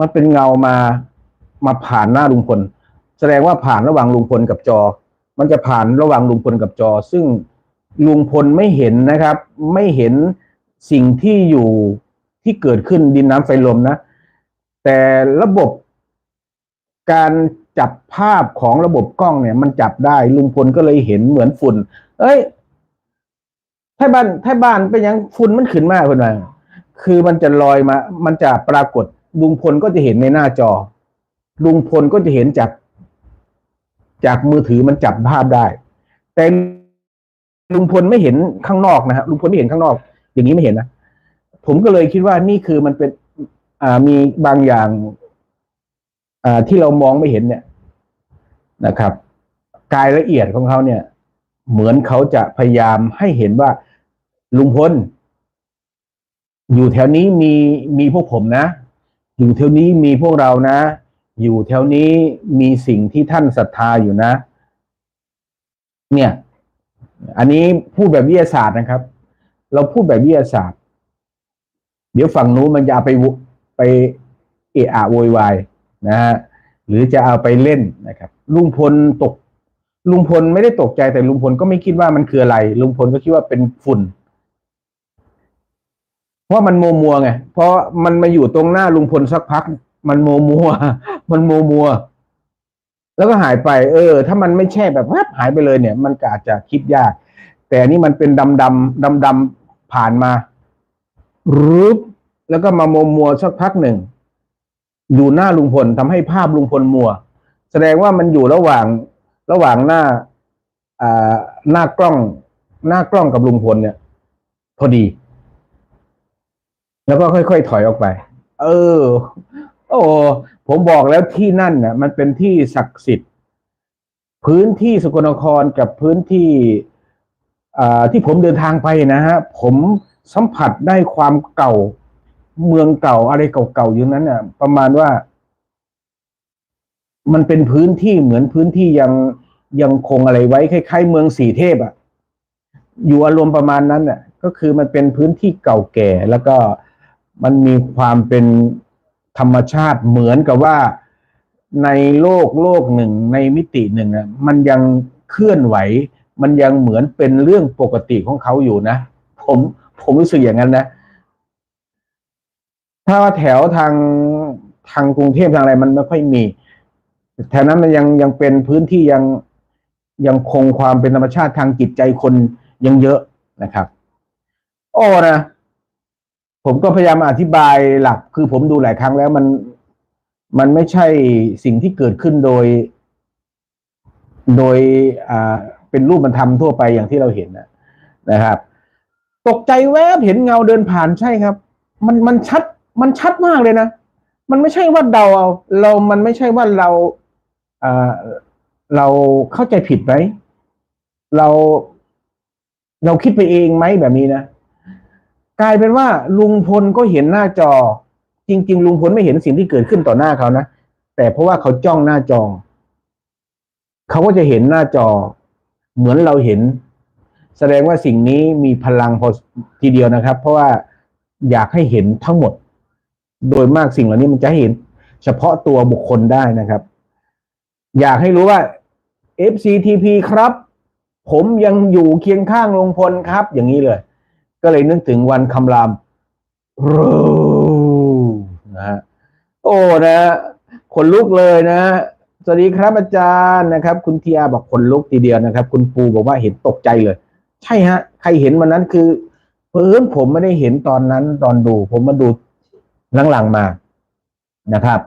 มันเป็นเงามามาผ่านหน้าลุงพล แสดงว่าผ่านระหว่างลุงพลกับจอ มันจะผ่านระหว่างลุงพลกับจอ ซึ่งลุงพลไม่เห็นนะครับ ไม่เห็นสิ่งที่อยู่ที่เกิดขึ้นดินน้ำไฟลมนะ แต่ระบบการจับภาพของระบบกล้องเนี่ย มันจับได้ลุงพลก็เลยเห็นเหมือนฝุ่น เอ้ยถ้าบ้านถ้าบ้านเป็นยังฝุ่นมันขึ้นมากคนว่าคือมันจะลอยมา มันจะปรากฏ ลุงพลก็จะเห็นในหน้าจอ ลุงพลก็จะเห็นจาก จากมือถือมันจับภาพได้ แต่ลุงพลไม่เห็นข้างนอกนะฮะลุงพลไม่เห็นข้างนอก อย่างนี้ไม่เห็นนะผมก็เลยคิดว่านี่คือมันเป็น อ่ามีบางอย่าง อ่าที่เรามองไม่เห็นเนี่ยนะครับกายละเอียดของเขาเนี่ย เหมือนเขาจะพยายามให้เห็นว่า ลุงพลอยู่แถวนี้มีมีพวกผมนะ อยู่แถวนี้มีพวกเรานะ อยู่แถวนี้มีสิ่งที่ท่านศรัทธาอยู่นะ เนี่ย อันนี้พูดแบบวิทยาศาสตร์นะครับ เราพูดแบบวิทยาศาสตร์ เดี๋ยวฝั่งนู้นมันจะเอาไปไปเอะอะโวยวายนะฮะหรือจะเอาไปเล่นนะครับ ลุงพลตก ลุงพลไม่ได้ตกใจแต่ลุงพลก็ไม่คิดว่ามันคืออะไร ลุงพลก็คิดว่าเป็นฝุ่น เพราะมันโมมัวไงเพราะมันมาอยู่ตรงหน้าลุงพลสักพัก มันโมมัว มันโมมัว แล้วก็หายไป เออ ถ้ามันไม่แช่แบบแวบหายไปเลยเนี่ย มันก็อาจจะคิดยาก แต่นี่มันเป็นดำดำดำดำผ่านมารูปแล้วก็มาโมมัวสักพักหนึ่งอยู่หน้าลุงพลทำให้ภาพลุงพลมัว แสดงว่ามันอยู่ระหว่างระหว่างหน้าอ่าหน้ากล้อง หน้ากล้องกับลุงพลเนี่ย พอดี แล้วก็ค่อยๆถอยออกไป เออ โอ้ผมบอกแล้วที่นั่นน่ะ มันเป็นที่ศักดิ์สิทธิ์พื้นที่สกลนครกับพื้นที่อ่าที่ผมเดินทางไปนะฮะ ผมสัมผัสได้ความเก่า เมืองเก่าอะไรเก่าๆอย่างนั้นน่ะ ประมาณว่า มันเป็นพื้นที่เหมือนพื้นที่ยังยังคงอะไรไว้คล้ายๆเมืองสีเทพอะอยู่อารมณ์ประมาณนั้นน่ะ ก็คือมันเป็นพื้นที่เก่าแก่ แล้วก็ มันมีความเป็นธรรมชาติเหมือนกับว่าในโลกโลกหนึ่งในมิติหนึ่งอะมันยังเคลื่อนไหว มันยังเหมือนเป็นเรื่องปกติของเขาอยู่นะ ผมผมรู้สึกอย่างนั้นนะ ถ้าว่าแถวทางทางกรุงเทพทางอะไรมันไม่ค่อยมีแถวนั้นมันยังยังเป็นพื้นที่ยังยังคงความเป็นธรรมชาติทางจิตใจคนยังเยอะนะครับ โอ้นะ ผมก็พยายามอธิบายหลัก คือผมดูหลายครั้งแล้วมันมันไม่ใช่สิ่งที่เกิดขึ้นโดย โดยอ่าเป็นรูปมันทำทั่วไปอย่างที่เราเห็นนะนะครับ ตกใจแวบเห็นเงาเดินผ่านใช่ครับ มันมันชัด มันชัดมากเลยนะมันไม่ใช่ว่าเดาเอาเรามันไม่ใช่ว่าเราอ่าเราเข้าใจผิดไหมเราเราคิดไปเองไหมแบบนี้นะ กลายเป็นว่าลุงพลก็เห็นหน้าจอ จริง ๆ ลุงพลไม่เห็นสิ่งที่เกิดขึ้นต่อหน้าเขานะแต่เพราะว่าเขาจ้องหน้าจอเขาก็จะเห็นหน้าจอ เหมือนเราเห็น แสดงว่าสิ่งนี้มีพลังพอทีเดียวนะครับ เพราะว่าอยากให้เห็นทั้งหมด โดยมากสิ่งเหล่านี้มันจะเห็น เฉพาะตัวบุคคลได้นะครับ อยากให้รู้ว่า FCTP ครับ ผมยังอยู่เคียงข้างลุงพลครับ อย่างนี้เลย ก็เลยนึกถึงวันคำรามรูนะฮะโอ้นะขนลุกเลยนะ สวัสดีครับอาจารย์นะครับ คุณเทีอาบอกขนลุกทีเดียวนะครับ คุณปูบอกว่าเห็นตกใจเลย ใช่ฮะ ใครเห็นวันนั้นคือเพิ่นผมไม่ได้เห็นตอนนั้นตอนดู ผมมาดูหลังๆมานะครับ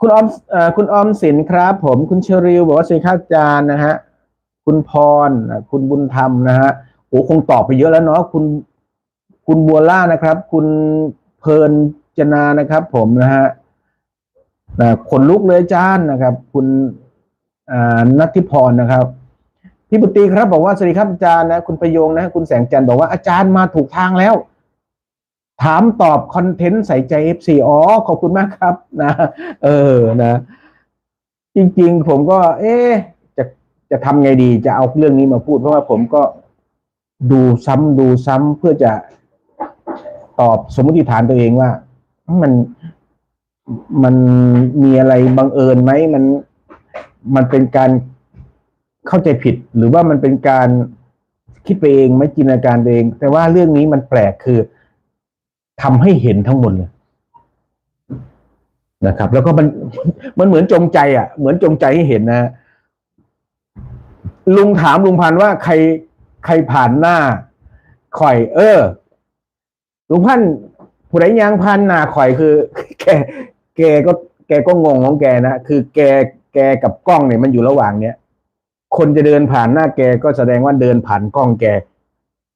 คุณออมอคุณออมสินครับ ผมคุณเชอริวบอกว่าสวัสดีครับอาจารย์นะฮะคุณพร คุณบุญธรรมนะฮะ โอ้คงตอบไปเยอะแล้วเนาะคุณ คุณบัวล่านะครับ คุณเพลินจนานะครับ ผมนะฮะนะขนลุกเลยอาจารย์นะครับ คุณอ่านัทธิพรนะครับพี่บุตรีครับบอกว่าสวัสดีครับอาจารย์นะคุณประโยงนะคุณแสงจันทร์บอกว่าอาจารย์มาถูกทางแล้ว ถามตอบคอนเทนต์ใส่ใจเอฟซีอ๋อขอบคุณมากครับ นะ เออนะ จริง ๆ ผมก็ เอ๊จะจะทำไงดีจะเอาเรื่องนี้มาพูดเพราะว่าผมก็ ดูซ้ำดูซ้ำเพื่อจะตอบสมมติฐานตัวเองว่า มันมันมีอะไรบังเอิญไหมมันมันเป็นการเข้าใจผิด หรือว่ามันเป็นการคิดไปเองไม่จินตนาการไปเอง แต่ว่าเรื่องนี้มันแปลกคือทำให้เห็นทั้งหมดเลยนะครับ แล้วก็มันมันเหมือนจงใจ อะ เหมือนจงใจให้เห็นนะลุงถามลุงพันว่าใคร ใครผ่านหน้าข่อยเออลุงพันธุ์ผู้ใดยางพันหน้าข่อยคือ แกแกก็แกก็งงของแกนะคือแกแกกับกล้องเนี่ยมันอยู่ระหว่างเนี้ยคนจะเดินผ่านหน้าแกก็แสดงว่าเดินผ่านกล้องแก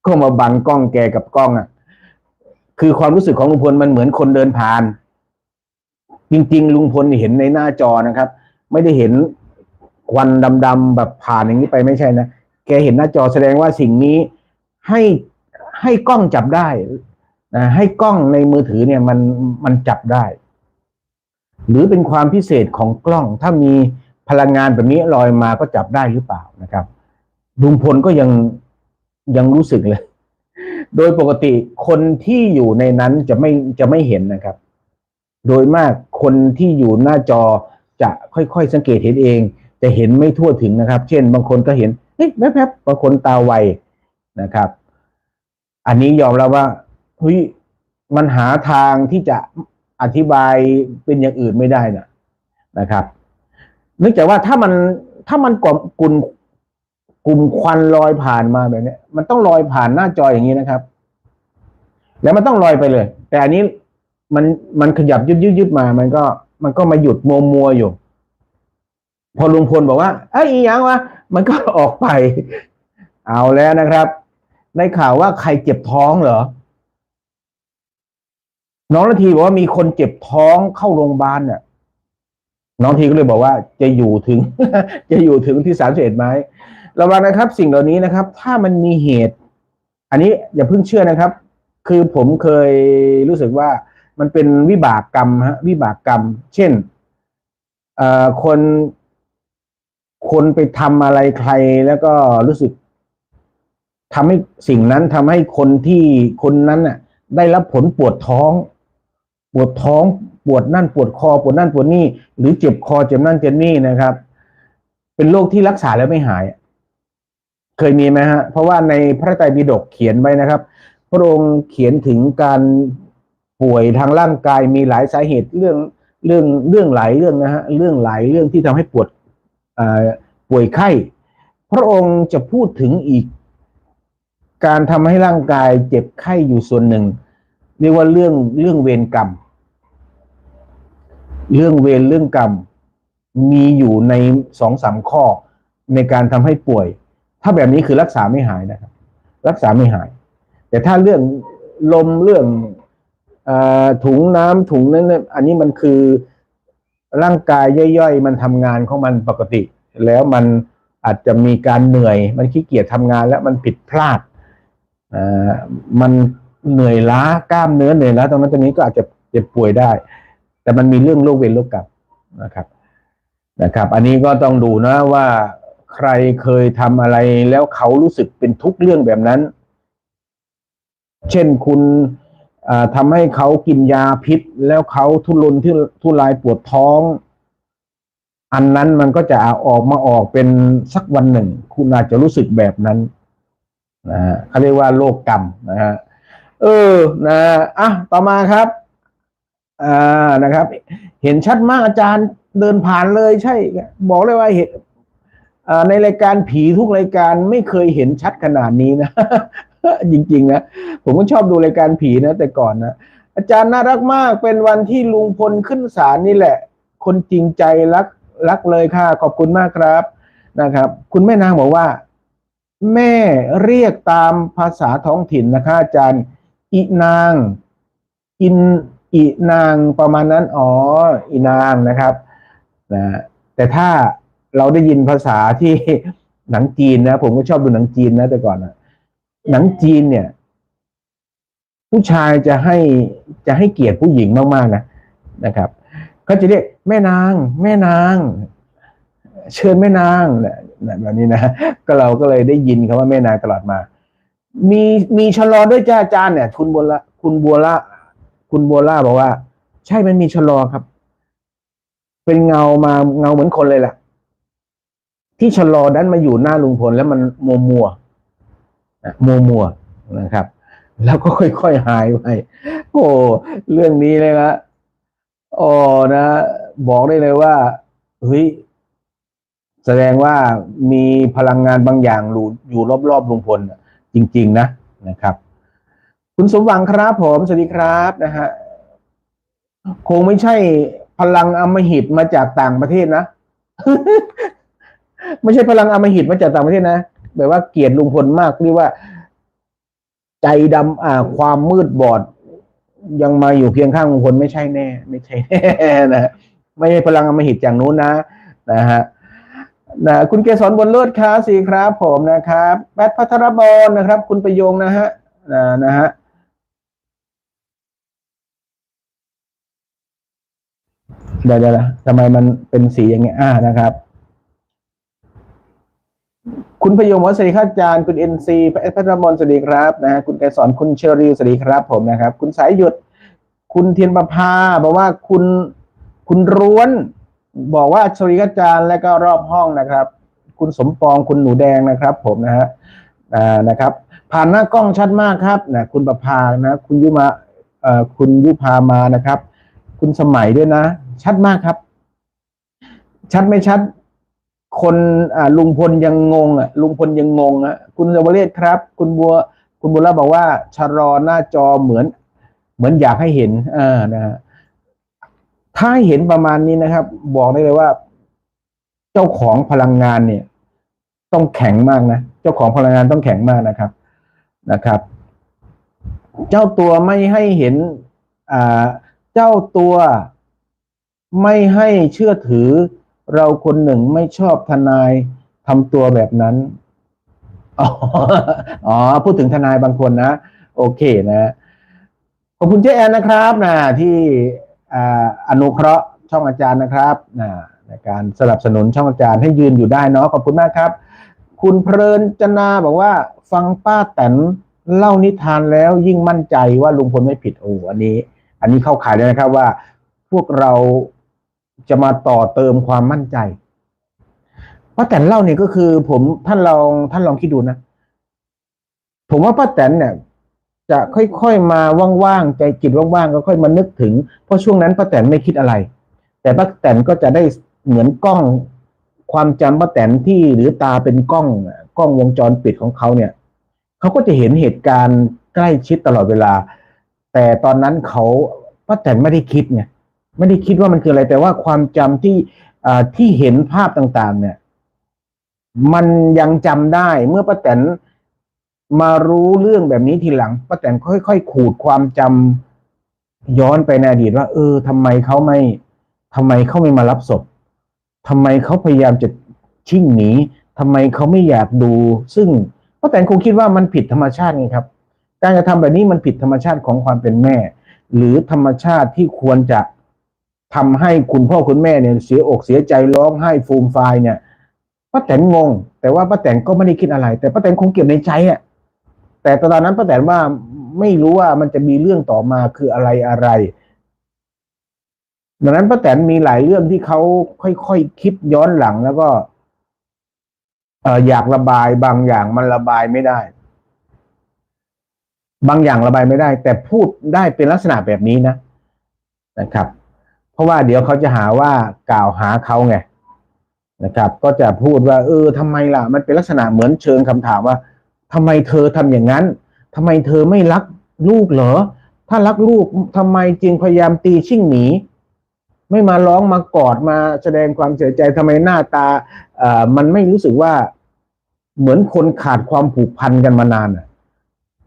ก็มาบังกล้องแกกับกล้องอะ คือความรู้สึกของลุงพลมันเหมือนคนเดินผ่าน จริง ๆ ลุงพลเห็นในหน้าจอนะครับ ไม่ได้เห็นควันดำๆแบบผ่านอย่างนี้ไปไม่ใช่นะ แกเห็นหน้าจอแสดงว่าสิ่งนี้ให้ให้กล้องจับได้นะให้กล้องในมือถือเนี่ยมันมันจับได้ หรือเป็นความพิเศษของกล้อง ถ้ามีพลังงานแบบนี้ลอยมาก็จับได้หรือเปล่านะครับลุงพลก็ยังยังรู้สึกเลย โดยปกติคนที่อยู่ในนั้นจะไม่จะไม่เห็นนะครับ โดยมากคนที่อยู่หน้าจอจะค่อยๆสังเกตเห็นเอง แต่เห็นไม่ทั่วถึงนะครับ เช่น บางคนก็เห็น เฮ้ยแป๊บๆบางคนตาไวนะครับ อันนี้ยอมรับว่าเฮ้ยมันหาทางที่จะอธิบายเป็นอย่างอื่นไม่ได้นะนะครับเนื่องจากว่าถ้ามันถ้ามันกลุ่มกลุ่มกลุ่มควันลอยผ่านมาแบบนี้มันต้องลอยผ่านหน้าจออย่างนี้นะครับ แล้วมันต้องลอยไปเลย แต่อันนี้มันมันขยับยืดยืดยืดมา มันก็มันก็มาหยุดมัวมัวอยู่ พอลุงพลบอกว่าเอ้ยอีหยังวะ มันก็ออกไป เอาแล้วนะครับ ในข่าวว่าใครเจ็บท้องเหรอ น้องนาทีบอกว่ามีคนเจ็บท้องเข้าโรงพยาบาลเนี่ยน้องทีก็เลยบอกว่าจะอยู่ถึง จะอยู่ถึงที่สามเอ็ดไหมระวังนะครับ สิ่งเหล่านี้นะครับ ถ้ามันมีเหตุ อันนี้อย่าเพิ่งเชื่อนะครับ คือผมเคยรู้สึกว่ามันเป็นวิบากกรรมฮะวิบากกรรม เช่นเอ่อคน คนไปทำอะไรใครแล้วก็รู้สึกทำให้สิ่งนั้นทำให้คนที่คนนั้นน่ะ ได้รับผลปวดท้อง ปวดท้องปวดนั่นปวดคอปวดนั่นปวดนี่หรือเจ็บคอเจ็บนั่นเจ็บนี่นะครับ เป็นโรคที่รักษาแล้วไม่หาย เคยมีไหมฮะ เพราะว่าในพระไตรปิฎกเขียนไว้นะครับ พระองค์เขียนถึงการป่วยทางร่างกายมีหลายสาเหตุเรื่องเรื่องเรื่องหลายเรื่องนะฮะเรื่องหลายเรื่องที่ทำให้ปวด ป่วยไข้ พระองค์จะพูดถึงอีก การทำให้ร่างกายเจ็บไข้อยู่ส่วนหนึ่ง เรียกว่าเรื่องเรื่องเวรกรรม เรื่องเวรเรื่องกรรม มีอยู่ในสองสามข้อในการทำให้ป่วย ถ้าแบบนี้คือรักษาไม่หายนะครับ รักษาไม่หาย แต่ถ้าเรื่องลมเรื่องอถุงน้ำถุงนั้นอันนี้มันคือ ร่างกายย่อยๆ มันทำงานของมันปกติ แล้วมันอาจจะมีการเหนื่อย มันขี้เกียจทำงานแล้วมันผิดพลาดอ่อมันเหนื่อยล้ากล้ามเนื้อเหนื่อยล้าตรงนั้นตรงนี้ก็อาจจะเจ็บป่วยได้ แต่มันมีเรื่องโรคเวรโรคกรรมนะครับนะครับ อันนี้ก็ต้องดูนะว่าใครเคยทำอะไรแล้วเขารู้สึกเป็นทุกเรื่องแบบนั้น เช่นคุณ ทำให้เขากินยาพิษ แล้วเขาทุรนที่ทุรายปวดท้อง อันนั้นมันก็จะออกมาออกเป็นสักวันหนึ่ง คุณอาจจะรู้สึกแบบนั้นนะฮะเขาเรียกว่าโรคกรรมนะฮะเออนะอะต่อมาครับอ่านะครับ เห็นชัดมากอาจารย์เดินผ่านเลยใช่ บอกเลยว่าเห็นอ่าในรายการผีทุกรายการไม่เคยเห็นชัดขนาดนี้นะ จริง ๆ นะ ผมก็ชอบดูรายการผีนะ แต่ก่อนนะ อาจารย์น่ารักมากเป็นวันที่ลุงพลขึ้นศาลนี่แหละ คนจริงใจรักรักเลยค่ะ ขอบคุณมากครับนะครับ คุณแม่นางบอกว่า แม่เรียกตามภาษาท้องถิ่นนะคะอาจารย์อีนาง อินอีนางประมาณนั้นอ๋ออีนางนะครับนะแต่ถ้าเราได้ยินภาษาที่หนังจีนนะ ผมก็ชอบดูหนังจีนนะแต่ก่อนนะ หนังจีนเนี่ย ผู้ชายจะให้จะให้เกียรติผู้หญิงมากๆนะนะครับเขาจะเรียกแม่นาง แม่นาง เชิญแม่นางนะแบบนี้นะก็เราก็เลยได้ยินคำว่าแม่นางตลอดมา มีมีชะลอด้วยจ้าอาจารย์เนี่ยคุณบัวละคุณบัวละคุณบัวล่าบอกว่า ใช่มันมีชะลอครับ เป็นเงามาเงาเหมือนคนเลยแหละที่ชะลอดันมาอยู่หน้าลุงพลแล้วมันมัวมัว มัวมัวนะครับ แล้วก็ค่อยๆหายไปโอ้เรื่องนี้เลยนะโอ้นะ บอกได้เลยว่าเฮ้ยแสดงว่ามีพลังงานบางอย่างอยู่อยู่รอบๆลุงพลจริง ๆ นะนะครับ คุณสมหวังครับผมสวัสดีครับนะฮะคงไม่ใช่พลังอมหิตมาจากต่างประเทศนะ ไม่ใช่พลังอมหิตมาจากต่างประเทศนะ แบบว่าเกลียดลุงพลมากเรียกว่า ใจดำอ่า ความมืดบอด ยังมาอยู่เคียงข้างลุงพลไม่ใช่แน่ ไม่ใช่แน่นะไม่ใช่พลังอมหิตอย่างนู้นนะนะฮะนะคุณเกษรบนเลิศครับสีครับ ผมนะครับแบทพัทรบอลนะครับ คุณประโยงนะฮะนะนะฮะเดี๋ยวเดี๋ยวทำไมมันเป็นสีอย่างเงี้ยอ่านะครับ คุณพยงวัสดีครับอาจารย์คุณเอ็นซีพัทรมนสวัสดีครับนะฮะคุณไกรสอนคุณเชอริวสวัสดีครับ ผมนะครับ คุณสายหยุด คุณเทียนประภาบอกว่าคุณคุณร้วน บอกว่าสวัสดีครับอาจารย์และก็รอบห้องนะครับ คุณสมปองคุณหนูแดงนะครับ ผมนะฮะอ่านะครับ ผ่านหน้ากล้องชัดมากครับนะคุณประภานะคุณยุมาเอ่อคุณยุพามานะครับ คุณสมัยด้วยนะ ชัดมากครับ ชัดไม่ชัด คนอ่าลุงพลยังงงอะลุงพลยังงงอะคุณสวเรศครับ คุณบัวคุณบุญรับบอกว่าชะลอหน้าจอเหมือน เหมือนอยากให้เห็นอ่านะฮะถ้าเห็นประมาณนี้นะครับ บอกได้เลยว่า เจ้าของพลังงานเนี่ย ต้องแข็งมากนะเจ้าของพลังงานต้องแข็งมากนะครับนะครับ เจ้าตัวไม่ให้เห็นอ่าเจ้าตัวไม่ให้เชื่อถือ เราคนหนึ่งไม่ชอบทนายทำตัวแบบนั้น อ๋ออพูดถึงทนายบางคนนะ โอเคนะ ขอบคุณเจ๊แอนนะครับนะที่อ่าอนุเคราะห์ช่องอาจารย์นะครับนะในการสนับสนุนช่องอาจารย์ให้ยืนอยู่ได้เนาะขอบคุณมากครับ คุณเพลินจนาบอกว่า ฟังป้าแตนเล่านิทานแล้วยิ่งมั่นใจว่าลุงพลไม่ผิดโอ้อันนี้ อันนี้เข้าขายเลยนะครับว่าพวกเรา จะมาต่อเติมความมั่นใจป้าแตนเล่าเนี่ยก็คือ ผมท่านลองท่านลองคิดดูนะ ผมว่าป้าแตนเนี่ย จะค่อยๆมาว่างๆใจจิตว่างๆก็ค่อยมานึกถึง เพราะช่วงนั้นป้าแตนไม่คิดอะไร แต่ป้าแตนก็จะได้เหมือนกล้อง ความจำป้าแตนที่หรือตาเป็นกล้องกล้องวงจรปิดของเขาเนี่ยเขาก็จะเห็นเหตุการณ์ใกล้ชิดตลอดเวลา แต่ตอนนั้นเขาป้าแตนไม่ได้คิดไง ไม่ได้คิดว่ามันคืออะไร แต่ว่าความจำที่อที่เห็นภาพต่างๆ เนี่ย มันยังจำได้เมื่อป้าแตนมารู้เรื่องแบบนี้ทีหลังป้าแตนค่อยๆขูดความจำย้อนไปในอดีตว่า เออทำไมเขาไม่ทำไมเขาไม่มารับศพทำไมเขาพยายามจะชิ่งหนีทำไมเขาไม่อยากดู ซึ่งป้าแตนคงคิดว่ามันผิดธรรมชาติไงครับ การกระทำแบบนี้มันผิดธรรมชาติของความเป็นแม่ หรือธรรมชาติที่ควรจะ ทำให้คุณพ่อคุณแม่เนี่ยเสียอกเสียใจร้องไห้ฟูมฟายเนี่ยป้าแตนงง แต่ว่าป้าแตนก็ไม่ได้คิดอะไร แต่ป้าแตนคงเก็บในใจอะแต่ตอนนั้นป้าแตนว่าไม่รู้ว่ามันจะมีเรื่องต่อมาคืออะไรอะไรดังนั้นป้าแตนมีหลายเรื่องที่เขาค่อยๆคคิดย้อนหลังแล้วก็ เอออยากระบายบางอย่างมันระบายไม่ได้ บางอย่างระบายไม่ได้ แต่พูดได้เป็นลักษณะแบบนี้นะนะครับ ราะว่าเดี๋ยวเขาจะหาว่ากล่าวหาเขาไงนะครับ ก็จะพูดว่า เออทำไมล่ะ มันเป็นลักษณะเหมือนเชิงคำถามว่าทำไมเธอทำอย่างนั้นทำไมเธอไม่รักลูกเหรอ ถ้ารักลูกทำไมจึงพยายามตีชิ่งหนีไม่มาร้องมากอดมาแสดงความเสียใจทำไมหน้าตาเอ่อมันไม่รู้สึกว่าเหมือนคนขาดความผูกพันกันมานานอะ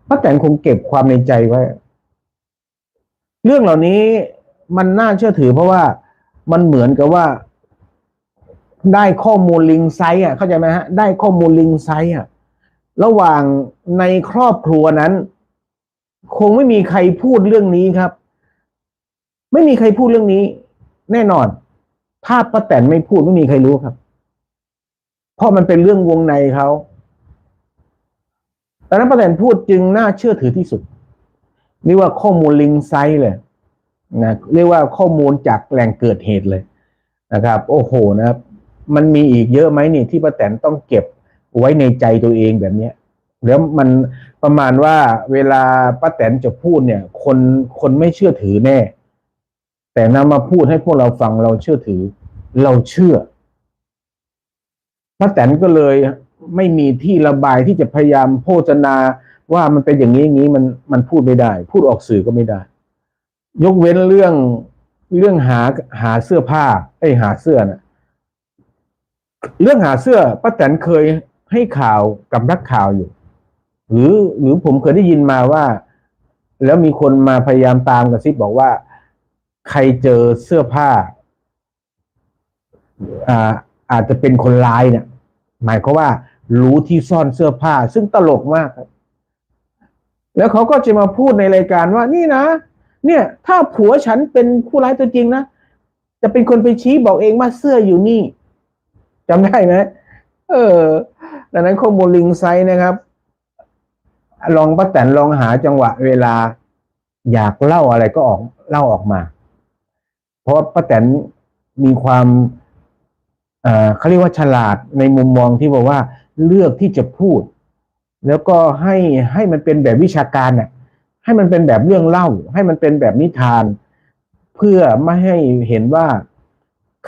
ป้าแตนคงเก็บความในใจไว้ เรื่องเหล่านี้ มันน่าเชื่อถือเพราะว่ามันเหมือนกับว่า ได้ข้อมูลลิงไซต์อะเข้าใจไหมฮะ ได้ข้อมูลลิงไซต์อะระหว่างในครอบครัวนั้น คงไม่มีใครพูดเรื่องนี้ครับ ไม่มีใครพูดเรื่องนี้ แน่นอน ถ้าป้าแตนไม่พูดไม่มีใครรู้ครับ เพราะมันเป็นเรื่องวงในเขาแต่นั้นป้าแตนพูดจึงน่าเชื่อถือที่สุดเรียกว่าข้อมูลลิงไซต์เลย นะเรียกว่าข้อมูลจากแหล่งเกิดเหตุเลยนะครับ โอ้โหนะครับ มันมีอีกเยอะไหมนี่ที่ป้าแตนต้องเก็บไว้ในใจตัวเองแบบเนี้ยแล้วมันประมาณว่าเวลาป้าแตนจะพูดเนี่ย คนคนไม่เชื่อถือแน่ แต่นำมาพูดให้พวกเราฟังเราเชื่อถือ เราเชื่อป้าแตนก็เลยไม่มีที่ระบายที่จะพยายามโฆษณาว่ามันเป็นอย่างนี้อย่างนี้มันมันพูดไม่ได้ พูดออกสื่อก็ไม่ได้ ยกเว้นเรื่องเรื่องหาหาเสื้อผ้าไอ้หาเสื้อนะเรื่องหาเสื้อป้าแตนเคยให้ข่าวกับนักข่าวอยู่ หรือหรือผมเคยได้ยินมาว่า แล้วมีคนมาพยายามตามกระซิบบอกว่า ใครเจอเสื้อผ้าอ่าอาจจะเป็นคนร้ายเนี่ย หมายความว่า รู้ที่ซ่อนเสื้อผ้า ซึ่งตลกมากครับ แล้วเขาก็จะมาพูดในรายการว่านี่นะ เนี่ย ถ้าผัวฉันเป็นผู้ร้ายตัวจริงนะจะเป็นคนไปชี้บอกเองว่าเสื้ออยู่นี่จำได้ไหมเออ ดังนั้นข้อมูลลิงไซต์นะครับ ลองป้าแตนลองหาจังหวะเวลา อยากเล่าอะไรก็ออกเล่าออกมา เพราะป้าแตนมีความเอ่อเขาเรียกว่าฉลาดในมุมมองที่บอกว่าเลือกที่จะพูด แล้วก็ให้ให้มันเป็นแบบวิชาการน่ะ ให้มันเป็นแบบเรื่องเล่า ให้มันเป็นแบบนิทาน เพื่อไม่ให้เห็นว่า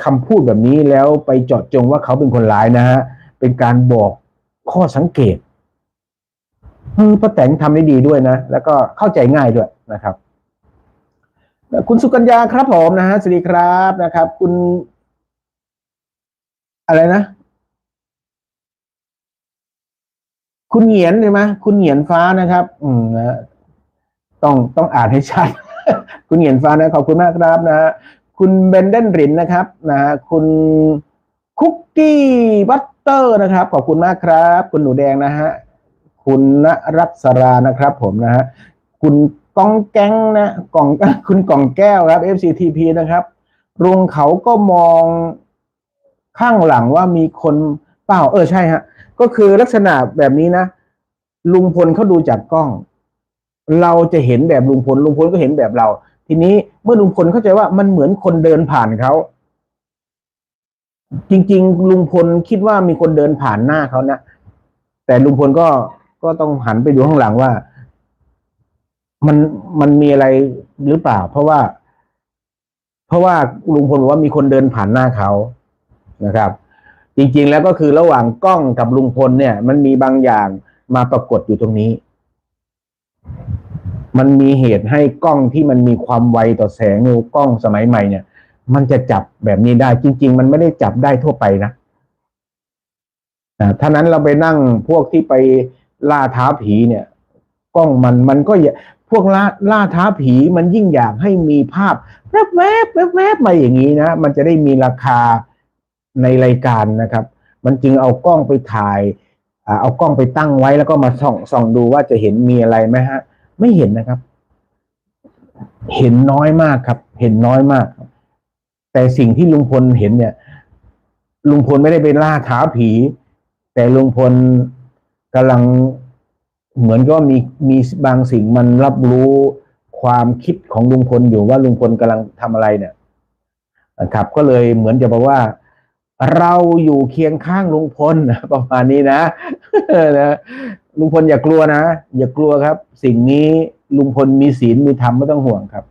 คำพูดแบบนี้แล้วไปเจาะจงว่าเขาเป็นคนร้ายนะฮะ เป็นการบอกข้อสังเกตเออป้าแตงทำได้ดีด้วยนะ แล้วก็เข้าใจง่ายด้วยนะครับ คุณสุกัญญาครับผมนะฮะสวัสดีครับนะครับ คุณ อะไรนะ คุณเหงียนใช่ไหมคุณเหงียนฟ้านะครับ อืมนะ ต้องต้องอ่านให้ชัด คุณเหงียนฟ้านะขอบคุณมากครับนะฮะคุณเบนเดนรินนะครับนะฮะคุณคุกกี้บัตเตอร์นะครับ ขอบคุณมากครับ คุณหนูแดงนะฮะคุณณรัศรานะครับ ผมนะฮะคุณกองแก้งนะกล่องคุณกล่องแก้วครับ FCTP นะครับลุงเขาก็มองข้างหลังว่ามีคนเปล่า เออใช่ฮะ ก็คือลักษณะแบบนี้นะ ลุงพลเขาดูจากกล้อง เราจะเห็นแบบลุงพลลุงพลก็เห็นแบบเรา ทีนี้เมื่อลุงพลเข้าใจว่ามันเหมือนคนเดินผ่านเขาจริง ๆ ลุงพลคิดว่ามีคนเดินผ่านหน้าเขานะแต่ลุงพลก็ก็ต้องหันไปดูข้างหลังว่า มันมันมีอะไรหรือเปล่า เพราะว่า เพราะว่าลุงพลบอกว่ามีคนเดินผ่านหน้าเขานะครับ จริง ๆ แล้วก็คือระหว่างกล้องกับลุงพลเนี่ย มันมีบางอย่างมาปรากฏอยู่ตรงนี้ มันมีเหตุให้กล้องที่มันมีความไวต่อแสงงูกล้องสมัยใหม่เนี่ย มันจะจับแบบนี้ได้จริง ๆ มันไม่ได้จับได้ทั่วไปนะอ่าถ้านั้นเราไปนั่งพวกที่ไปล่าท้าผีเนี่ย กล้องมันมันก็อย่าพวกล่าล่าท้าผีมันยิ่งอยากให้มีภาพแวบแวบแวบแวบมาอย่างนี้นะมันจะได้มีราคาในรายการนะครับ มันจึงเอากล้องไปถ่าย เอากล้องไปตั้งไว้แล้วก็มาส่องส่องดูว่าจะเห็นมีอะไรไหมฮะ ไม่เห็นนะครับ เห็นน้อยมากครับ เห็นน้อยมากแต่สิ่งที่ลุงพลเห็นเนี่ย ลุงพลไม่ได้ไปล่าท้าผี แต่ลุงพลกำลังเหมือนก็มีมีบางสิ่งมันรับรู้ความคิดของลุงพลอยู่ว่าลุงพลกำลังทำอะไรเนี่ยนะครับ ก็เลยเหมือนจะบอกว่า เราอยู่เคียงข้างลุงพลประมาณนี้นะนะลุงพลอย่ากลัวนะ อย่ากลัวครับ สิ่งนี้ลุงพลมีศีลมีธรรมไม่ต้องห่วงครับ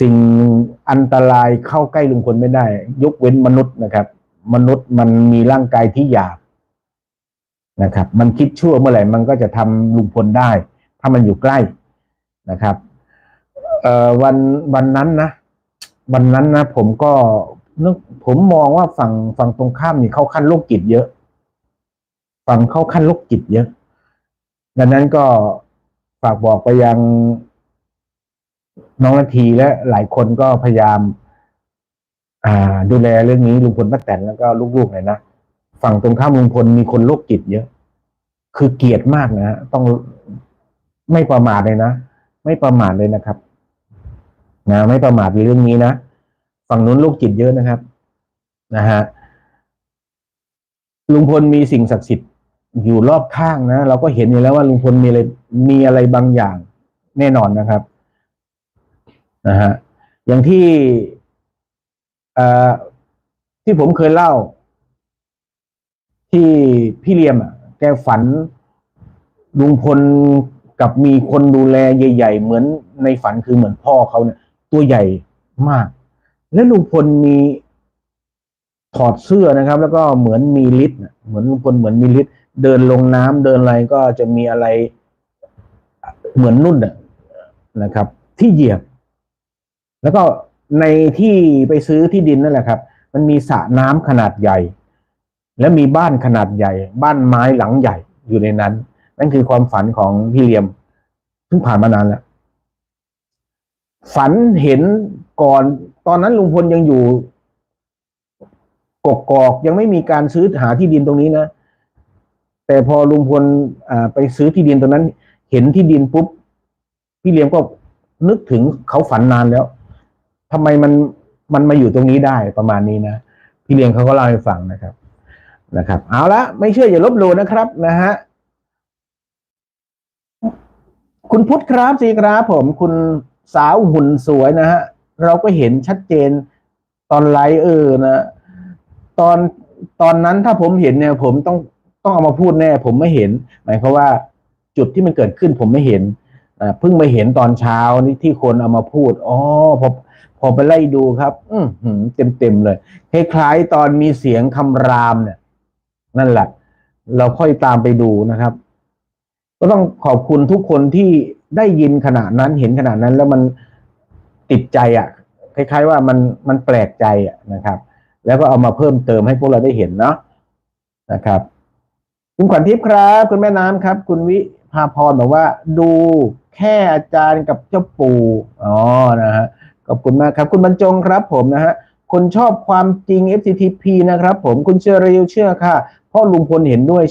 สิ่งอันตรายเข้าใกล้ลุงพลไม่ได้ ยกเว้นมนุษย์นะครับ มนุษย์มันมีร่างกายที่หยาบนะครับ มันคิดชั่วเมื่อไหร่มันก็จะทำลุงพลได้ ถ้ามันอยู่ใกล้นะครับเอ่อวันวันนั้นนะ วันนั้นนะ ผมก็ ผมมองว่าฝั่งฝั่งตรงข้ามนี่เข้าขั้นโรคจิตเยอะ ฝั่งเข้าขั้นโรคจิตเยอะ ดังนั้นก็ฝากบอกไปยังน้องนาทีและหลายคนก็พยายาม อ่า ดูแลเรื่องนี้ลุงพลป้าแตนแล้วก็ลูกๆหน่อยนะฝั่งตรงข้ามลุงพลมีคนโรคจิตเยอะ คือเกลียดมากนะฮะต้องไม่ประมาทเลยนะ ไม่ประมาทเลยนะครับ นะ ไม่ประมาทในเรื่องนี้นะ ฝั่งนู้นโรคจิตเยอะนะครับนะฮะลุงพลมีสิ่งศักดิ์สิทธิ์อยู่รอบข้างนะเราก็เห็นอยู่แล้วว่าลุงพลมีอะไรมีอะไรบางอย่างแน่นอนนะครับนะฮะอย่างที่อ่อที่ผมเคยเล่า ที่พี่เลียมอะ แกฝันลุงพลกับมีคนดูแลใหญ่ ๆ เหมือนในฝันคือเหมือนพ่อเขาเนี่ย ตัวใหญ่มาก แล้วลุงพลมีถอดเสื้อนะครับ แล้วก็เหมือนมีฤทธิ์เหมือนลุงพลเหมือนมีฤทธิ์เดินลงน้ำเดินอะไรก็จะมีอะไรเหมือนนุ่นนะครับ ที่เหยียบ แล้วก็ในที่ไปซื้อที่ดินนั่นแหละครับ มันมีสระน้ำขนาดใหญ่ และมีบ้านขนาดใหญ่ บ้านไม้หลังใหญ่อยู่ในนั้น นั่นคือความฝันของพี่เลียมเพิ่งผ่านมานานแล้วฝันเห็น ก่อนตอนนั้นลุงพลยังอยู่กกอกยังไม่มีการซื้อหาที่ดินตรงนี้นะ แต่พอลุงพลไปซื้อที่ดินตรงนั้น เห็นที่ดินปุ๊บพี่เลี้ยงก็นึกถึงเขาฝันนานแล้วทำไมมันมันมาอยู่ตรงนี้ได้ประมาณนี้นะพี่เลี้ยงเขาก็เล่าให้ฟังนะครับนะครับ เอาละไม่เชื่ออย่าลบหลู่นะครับนะฮะคุณพุทธครับสิครับผมคุณสาวหุ่นสวยนะฮะ เราก็เห็นชัดเจนตอนไลฟ์เออนะตอนตอนนั้นถ้าผมเห็นเนี่ยผมต้องต้องเอามาพูดแน่ ผมไม่เห็น หมายความว่าจุดที่มันเกิดขึ้นผมไม่เห็นเพิ่งมาเห็นตอนเช้านี่ที่คนเอามาพูดอ๋อพอพอไปไล่ดูครับ อืเต็มเต็มเลยคล้ายๆตอนมีเสียงคำรามเนี่ย นั่นแหละ เราค่อยตามไปดูนะครับ ก็ต้องขอบคุณทุกคนที่ได้ยินขนาดนั้นเห็นขนาดนั้น แล้วมัน ติดใจอะคล้ายๆว่ามันมันแปลกใจอะนะครับ แล้วก็เอามาเพิ่มเติมให้พวกเราได้เห็นเนาะนะครับ คุณขวัญทิพย์ครับ คุณแม่น้ำครับ คุณวิภาพรบอกว่า ดูแค่อาจารย์กับเจ้าปู่อ๋อนะฮะขอบคุณมากครับ คุณบรรจงครับ ผมนะฮะคนชอบความจริง FCTP นะครับ ผมคุณเชอริวเชื่อค่ะเพ่อลุงพลเห็นด้วย